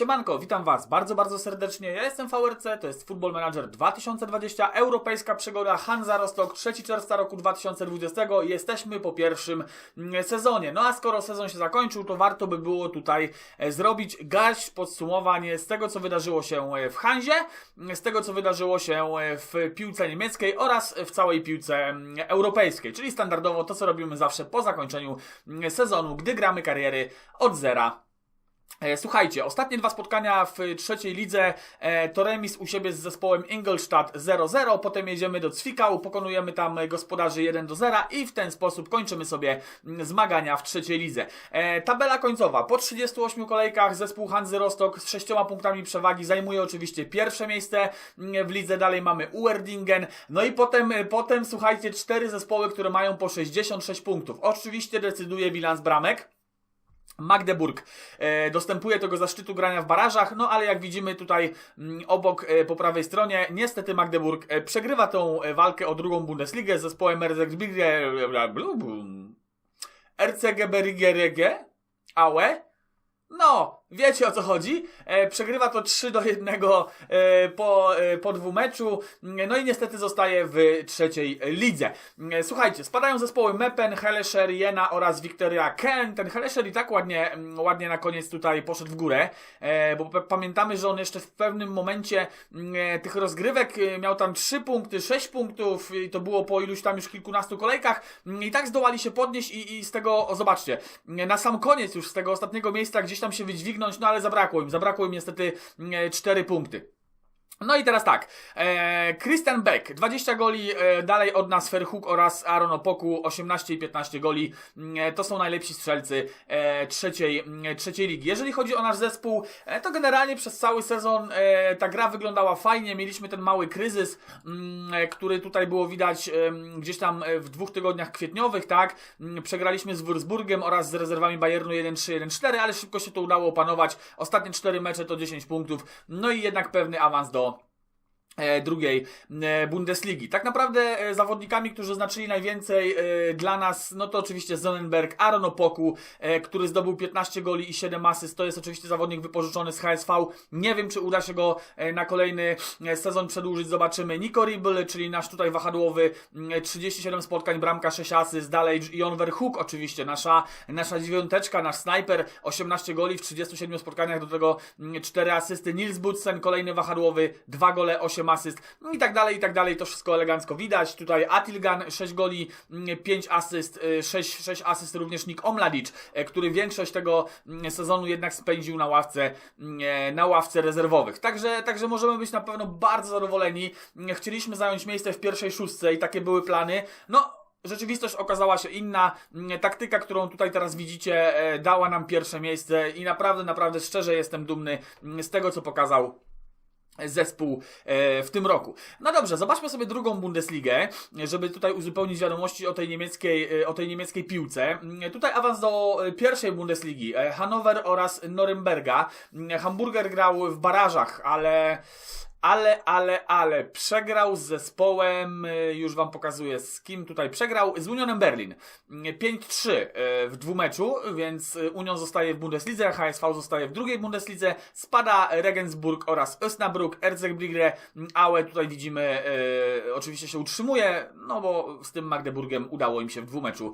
Siemanko, witam Was bardzo, bardzo serdecznie. Ja jestem VRC, to jest Football Manager 2020, europejska przygoda Hansa Rostock, 3 czerwca roku 2020 i jesteśmy po pierwszym mm, sezonie. No a skoro sezon się zakończył, to warto by było tutaj e, zrobić garść podsumowań z tego, co wydarzyło się e, w Hanzie, z tego, co wydarzyło się e, w piłce niemieckiej oraz w całej piłce mm, europejskiej, czyli standardowo to, co robimy zawsze po zakończeniu mm, sezonu, gdy gramy kariery od zera Słuchajcie, ostatnie dwa spotkania w trzeciej lidze e, to remis u siebie z zespołem Ingolstadt 0-0, potem jedziemy do Cwikał, pokonujemy tam gospodarzy 1-0 i w ten sposób kończymy sobie mm, zmagania w trzeciej lidze. E, tabela końcowa. Po 38 kolejkach zespół Hanzy Rostock z 6 punktami przewagi zajmuje oczywiście pierwsze miejsce mm, w lidze, dalej mamy Uerdingen, no i potem, potem słuchajcie, cztery zespoły, które mają po 66 punktów. Oczywiście decyduje bilans bramek. Magdeburg. E, dostępuje tego zaszczytu grania w barażach, no ale jak widzimy tutaj m, obok e, po prawej stronie, niestety Magdeburg e, przegrywa tą walkę o drugą Bundesligę z zespołem RZGBG RCGBRG Aue. No, wiecie o co chodzi. E, przegrywa to 3 do 1 e, po, e, po dwumeczu. No i niestety zostaje w trzeciej lidze. E, słuchajcie, spadają zespoły Meppen, Helesher, Jena oraz Victoria Köln. Ten Helesher i tak ładnie, mm, ładnie na koniec tutaj poszedł w górę, e, bo pamiętamy, że on jeszcze w pewnym momencie mm, e, tych rozgrywek e, miał tam 3 punkty, 6 punktów i to było po iluś tam już kilkunastu kolejkach Mm, i tak zdołali się podnieść i, i z tego, o, zobaczcie, na sam koniec już z tego ostatniego miejsca gdzieś tam się wydźwignąć, no ale zabrakło im, zabrakło im niestety 4 punkty. No i teraz tak, e, Christian Beck, 20 goli, e, dalej od nas Ferhuk oraz Aaron Opoku, 18 i 15 goli, e, to są najlepsi strzelcy trzeciej, trzeciej ligi. Jeżeli chodzi o nasz zespół, to generalnie przez cały sezon ta gra wyglądała fajnie, mieliśmy ten mały kryzys, mm, który tutaj było widać gdzieś tam w dwóch tygodniach kwietniowych, tak, Mm, przegraliśmy z Würzburgiem oraz z rezerwami Bayernu 1-3, 1-4, ale szybko się to udało opanować, ostatnie 4 mecze to 10 punktów, no i jednak pewny awans do drugiej e, Bundesligi. Tak naprawdę e, zawodnikami, którzy znaczyli najwięcej e, dla nas, no to oczywiście Sonnenberg, Aaron Opoku, e, który zdobył 15 goli i 7 asyst. To jest oczywiście zawodnik wypożyczony z HSV. Nie wiem, czy uda się go e, na kolejny e, sezon przedłużyć. Zobaczymy. Nico Ribble, czyli nasz tutaj wahadłowy, mm, 37 spotkań, bramka 6 asyst. Dalej Jon Verhoek oczywiście, nasza, nasza dziewiąteczka, nasz snajper, 18 goli w 37 spotkaniach, do tego mm, 4 asysty. Nils Budsen, kolejny wahadłowy, 2 gole, 8 asyst, no i tak dalej, i tak dalej. To wszystko elegancko widać. Tutaj Atilgan, 6 goli, mm, 5 asyst, y, 6, 6 asyst również Nik Omladic, e, który większość tego mm, sezonu jednak spędził na ławce, mm, e, na ławce rezerwowych. Także, także możemy być na pewno bardzo zadowoleni. Mm, Chcieliśmy zająć miejsce w pierwszej szóstce i takie były plany. No, Rzeczywistość okazała się inna. Mm, Taktyka, którą tutaj teraz widzicie, e, dała nam pierwsze miejsce i naprawdę, naprawdę szczerze jestem dumny mm, z tego, co pokazał zespół e, w tym roku. No dobrze, zobaczmy sobie drugą Bundesligę, żeby tutaj uzupełnić wiadomości o tej niemieckiej, e, o tej niemieckiej piłce. Mm, Tutaj awans do e, pierwszej Bundesligi. Hannover oraz Norymberga. Mm, Hamburger grał w barażach, ale ale, ale, ale przegrał z zespołem, y, już wam pokazuję z kim tutaj przegrał, z Unionem Berlin. Y, 5-3 y, w dwumeczu, więc y, Union zostaje w Bundeslidze, HSV zostaje w drugiej Bundeslidze, spada Regensburg oraz Osnabrück, Erzgebirge, Aue tutaj widzimy, y, oczywiście się utrzymuje, no bo z tym Magdeburgiem udało im się w dwumeczu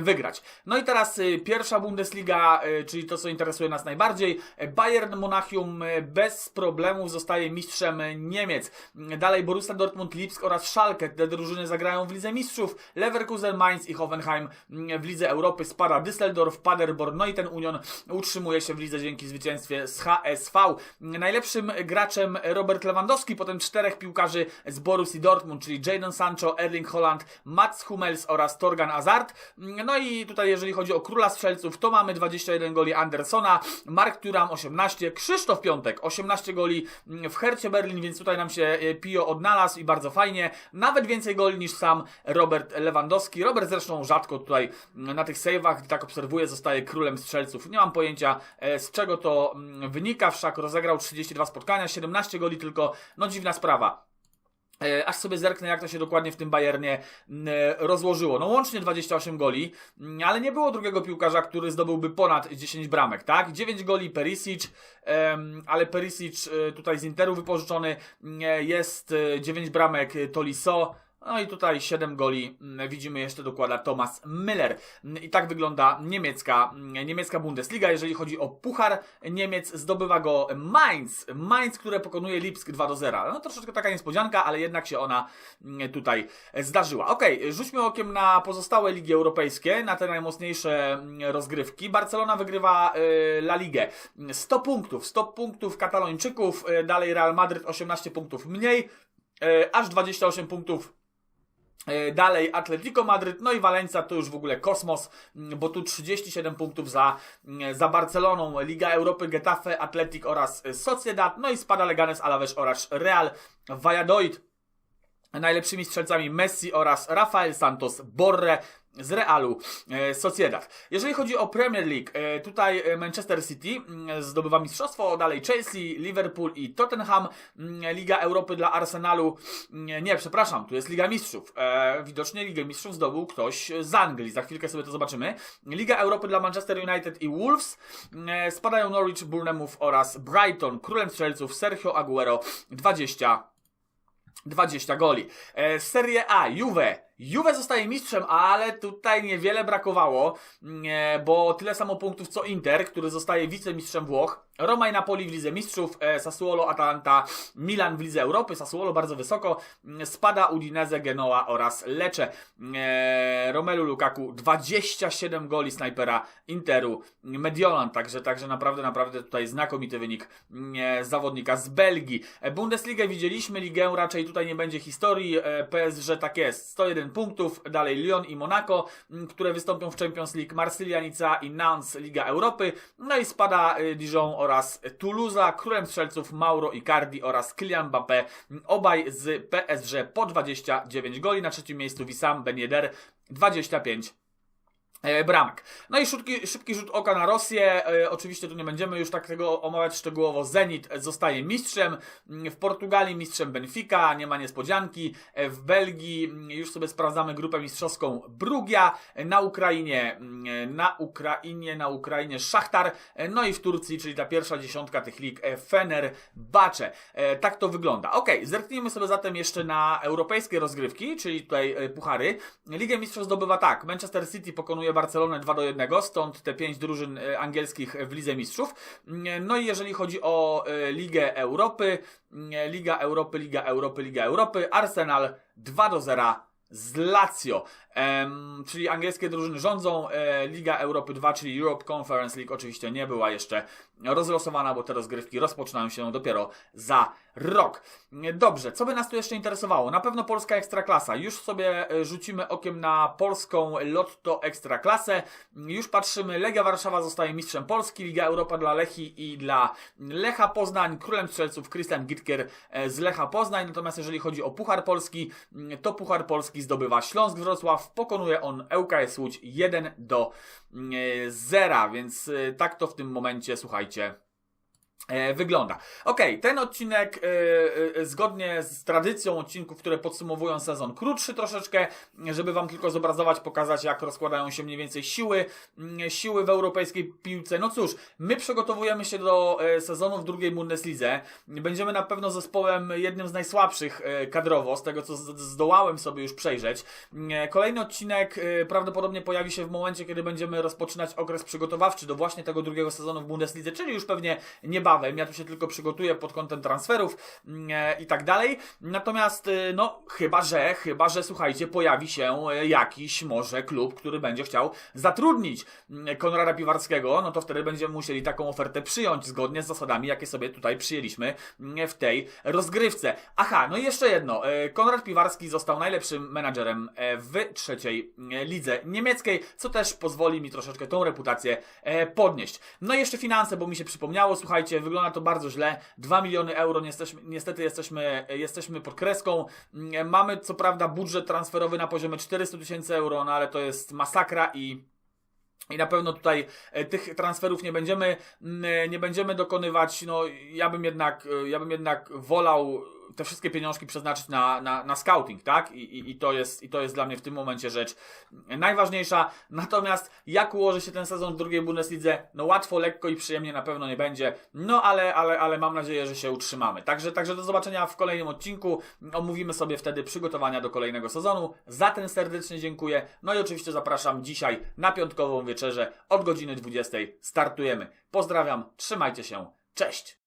wygrać. No i teraz pierwsza Bundesliga, czyli to co interesuje nas najbardziej, Bayern Monachium bez problemów zostaje mistrzem Niemiec. Dalej Borussia Dortmund, Lipsk oraz Schalke. Te drużyny zagrają w Lidze Mistrzów. Leverkusen, Mainz i Hoffenheim w Lidze Europy. Spada Düsseldorf, Paderborn. No i ten Union utrzymuje się w lidze dzięki zwycięstwie z HSV. Najlepszym graczem Robert Lewandowski, potem czterech piłkarzy z Borussii Dortmund, czyli Jadon Sancho, Erling Holland, Mats Hummels oraz Torgan Hazard. No i tutaj jeżeli chodzi o króla strzelców, to mamy 21 goli Andersona, Mark Thuram 18, Krzysztof Piątek 18 goli w Hercie Berlin, więc tutaj nam się e, Pio odnalazł i bardzo fajnie. Nawet więcej goli niż sam Robert Lewandowski. Robert zresztą rzadko tutaj na tych save'ach, gdy tak obserwuję, zostaje królem strzelców. Nie mam pojęcia e, z czego to wynika. Wszak rozegrał 32 spotkania, 17 goli tylko. No dziwna sprawa. E, Aż sobie zerknę, jak to się dokładnie w tym Bayernie e, rozłożyło. No łącznie 28 goli, ale nie było drugiego piłkarza, który zdobyłby ponad 10 bramek, tak? 9 goli Perisic, ale Perisic e, tutaj z Interu wypożyczony, jest e, 9 bramek Tolisso, no i tutaj 7 goli mm, widzimy jeszcze dokłada Thomas Müller. I tak wygląda niemiecka, mm, niemiecka Bundesliga. Jeżeli chodzi o Puchar Niemiec, zdobywa go Mainz. Mainz, które pokonuje Lipsk 2 do 0. No troszeczkę taka niespodzianka, ale jednak się ona mm, tutaj zdarzyła. Okej, rzućmy okiem na pozostałe ligi europejskie, na te najmocniejsze rozgrywki. Barcelona wygrywa y, La Ligę. 100 punktów, 100 punktów Katalończyków, y, dalej Real Madryt 18 punktów mniej, y, aż 28 punktów Dalej Atletico Madryt, no i Valencia to już w ogóle kosmos, bo tu 37 punktów za, za Barceloną, Liga Europy, Getafe, Atletic oraz e, Sociedad, no i spada Leganes, Alaves oraz Real Valladolid. Najlepszymi strzelcami Messi oraz Rafael Santos Borre z Realu e, Sociedad. Jeżeli chodzi o Premier League, e, tutaj e, Manchester City mm, zdobywa mistrzostwo, dalej Chelsea, Liverpool i Tottenham. Mm, Liga Europy dla Arsenalu, mm, nie, przepraszam, tu jest Liga Mistrzów. Widocznie Ligę Mistrzów zdobył ktoś z Anglii, za chwilkę sobie to zobaczymy. Liga Europy dla Manchester United i Wolves. Spadają Norwich, Bournemouth oraz Brighton. Królem strzelców Sergio Aguero 20 20 goli. Serie A, Juve. Juve zostaje mistrzem, ale tutaj niewiele brakowało, mm, e, bo tyle samo punktów co Inter, który zostaje wicemistrzem Włoch. Roma i Napoli w Lidze Mistrzów, e, Sassuolo, Atalanta, Milan w Lidze Europy, Sassuolo bardzo wysoko, mm, spada Udinese, Genoa oraz Lecce. E, Romelu Lukaku 27 goli snajpera Interu, Mediolan, także, także naprawdę, naprawdę tutaj znakomity wynik mm, zawodnika z Belgii. Bundesligę widzieliśmy, ligę raczej tutaj nie będzie historii, PSG tak jest, 101 punktów, dalej Lyon i Monaco, m, które wystąpią w Champions League, Marsylia, Nica i Nantes, Liga Europy, no i spada y, Dijon oraz Toulouse, królem strzelców Mauro Icardi oraz Kylian Mbappé, obaj z PSG po 29 goli, na trzecim miejscu Wissam Ben Yedder 25 e, bramek. No i szybki, szybki rzut oka na Rosję. E, oczywiście tu nie będziemy już tak tego omawiać szczegółowo. Zenit zostaje mistrzem. Mm, W Portugalii mistrzem Benfica, nie ma niespodzianki. E, w Belgii mm, już sobie sprawdzamy grupę mistrzowską Brugia. E, Na Ukrainie, mm, na Ukrainie, na Ukrainie Szachtar. E, No i w Turcji, czyli ta pierwsza dziesiątka tych lig e, Fenerbahce. E, Tak to wygląda. Ok, zerknijmy sobie zatem jeszcze na europejskie rozgrywki, czyli tutaj e, puchary. Ligę Mistrzów zdobywa tak. Manchester City pokonuje Barcelonę 2 do 1, stąd te pięć drużyn e, angielskich w Lidze Mistrzów. Mm, No i jeżeli chodzi o e, Ligę Europy, mm, Liga Europy, Liga Europy, Liga Europy, Arsenal 2 do 0 z Lazio, em, czyli angielskie drużyny rządzą. E, Liga Europy 2, czyli Europe Conference League oczywiście nie była jeszcze rozlosowana, bo te rozgrywki rozpoczynają się dopiero za rok. Dobrze, co by nas tu jeszcze interesowało? Na pewno polska ekstraklasa. Już sobie e, rzucimy okiem na polską Lotto Ekstraklasę. Już patrzymy, Legia Warszawa zostaje mistrzem Polski, Liga Europa dla Lechi i dla Lecha Poznań, królem strzelców Christian Gitkier e, z Lecha Poznań. Natomiast jeżeli chodzi o Puchar Polski, mm, to Puchar Polski zdobywa Śląsk Wrocław. Pokonuje on ЛКS Łódź 1 do 0, więc e, tak to w tym momencie, słuchajcie, wygląda. Okej, ten odcinek e, e, zgodnie z tradycją odcinków, które podsumowują sezon, krótszy troszeczkę, żeby wam tylko zobrazować, pokazać jak rozkładają się mniej więcej siły, mm, siły w europejskiej piłce. No cóż, my przygotowujemy się do e, sezonu w drugiej Bundeslidze. Będziemy na pewno zespołem jednym z najsłabszych e, kadrowo, z tego co zdołałem sobie już przejrzeć. Mm, Kolejny odcinek e, prawdopodobnie pojawi się w momencie, kiedy będziemy rozpoczynać okres przygotowawczy do właśnie tego drugiego sezonu w Bundeslidze, czyli już pewnie niebawem. Ja tu się tylko przygotuję pod kątem transferów mm, e, i tak dalej. Natomiast, e, no, chyba że, chyba że, słuchajcie, pojawi się e, jakiś może klub, który będzie chciał zatrudnić mm, Konrada Piwarskiego, no to wtedy będziemy musieli taką ofertę przyjąć zgodnie z zasadami, jakie sobie tutaj przyjęliśmy mm, w tej rozgrywce. Aha, no i jeszcze jedno. E, Konrad Piwarski został najlepszym menadżerem e, w trzeciej e, lidze niemieckiej, co też pozwoli mi troszeczkę tą reputację podnieść. No i jeszcze finanse, bo mi się przypomniało, słuchajcie, wygląda to bardzo źle. 2 miliony euro, niestety, niestety jesteśmy, jesteśmy pod kreską. Mm, Mamy co prawda budżet transferowy na poziomie 400 tysięcy euro, no ale to jest masakra i i na pewno tutaj e, tych transferów nie będziemy, mm, e, nie będziemy dokonywać. No, ja bym jednak, e, ja bym jednak wolał te wszystkie pieniążki przeznaczyć na, na, na scouting, tak? I, i, i, to jest, I to jest dla mnie w tym momencie rzecz najważniejsza. Natomiast jak ułoży się ten sezon w drugiej Bundeslidze? No łatwo, lekko i przyjemnie na pewno nie będzie. No ale, ale, ale mam nadzieję, że się utrzymamy. Także, także do zobaczenia w kolejnym odcinku. Omówimy sobie wtedy przygotowania do kolejnego sezonu. Za ten serdecznie dziękuję. No i oczywiście zapraszam dzisiaj na piątkową wieczerzę od godziny 20. Startujemy. Pozdrawiam, trzymajcie się, cześć!